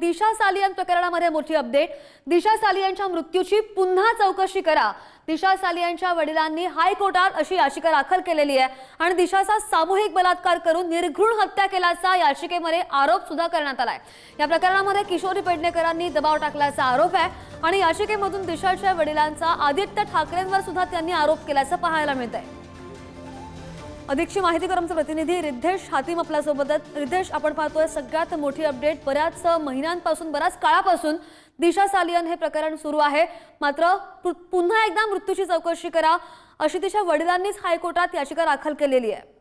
दिशा सालियन प्रकरणामध्ये मोठी अपडेट. दिशा सालियांच्या मृत्यूची पुन्हा चौकशी करा. दिशा सालियांच्या वडिलांनी हायकोर्टात अशी याचिका दाखल केलेली आहे आणि दिशाचा सामूहिक बलात्कार करून निर्घृण हत्या केल्याचा याचिकेमध्ये आरोप सुद्धा करण्यात आलाय. या प्रकरणामध्ये किशोरी पेडणेकरांनी दबाव टाकल्याचा आरोप आहे आणि याचिकेमधून दिशाच्या वडिलांचा आदित्य ठाकरेंवर सुद्धा त्यांनी आरोप केल्याचं पाहायला मिळत आहे अधिकची माहिती कर प्रतिनिधी रिद्धेश हातीम आपल्यासोबत आहेत. रिद्धेश आपण पाहतोय सगळ्यात मोठी अपडेट बऱ्याच महिन्यांपासून बऱ्याच काळापासून दिशा सालियन हे प्रकरण सुरू आहे. मात्र पु- पुन्हा एकदा मृत्यूची चौकशी करा अशी तिच्या वडिलांनीच हायकोर्टात याचिका दाखल केलेली आहे.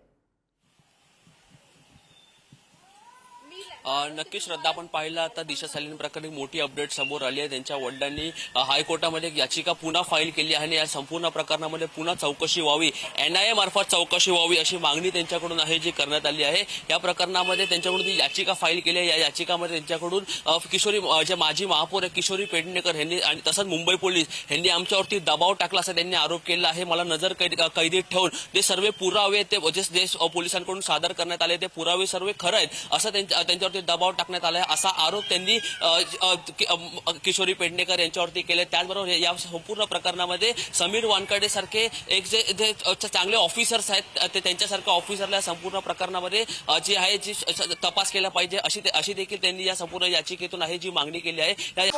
नक्की श्रद्धा आपण पाहिलं. आता दिशा सालीन प्रकरणी मोठी अपडेट समोर आली आहे. त्यांच्या वडिलांनी हायकोर्टामध्ये एक याचिका पुन्हा फाईल केली आहे आणि या संपूर्ण प्रकरणामध्ये पुन्हा चौकशी व्हावी एनआयए मार्फत चौकशी व्हावी अशी मागणी त्यांच्याकडून आहे जी करण्यात आली आहे. या प्रकरणामध्ये त्यांच्याकडून जी याचिका फाईल केली आहे. या याचिकामध्ये त्यांच्याकडून किशोरी जे माजी महापौर आहे किशोरी पेडणेकर यांनी आणि तसंच मुंबई पोलीस यांनी आमच्यावरती दबाव टाकला असा त्यांनी आरोप केला आहे. मला नजर कैद कैदेत ठेवून ते सर्व पुरावे ते जे जे पोलिसांकडून सादर करण्यात आले ते पुरावे सर्व खरं आहेत असं त्यांच्या- त्यांच्यावरती दबाव टाकण्यात आला आहे असा आरोप त्यांनी किशोरी पेडणेकर यांच्यावरती केले. त्याचबरोबर या संपूर्ण प्रकरणामध्ये समीर वानकडे सारखे एक जे जे चांगले ऑफिसर्स आहेत ते त्यांच्यासारख्या ऑफिसरला संपूर्ण प्रकरणामध्ये जी आहे जी तपास केला पाहिजे अशी अशी देखील त्यांनी या संपूर्ण याचिकेतून आहे जी मागणी केली आहे. या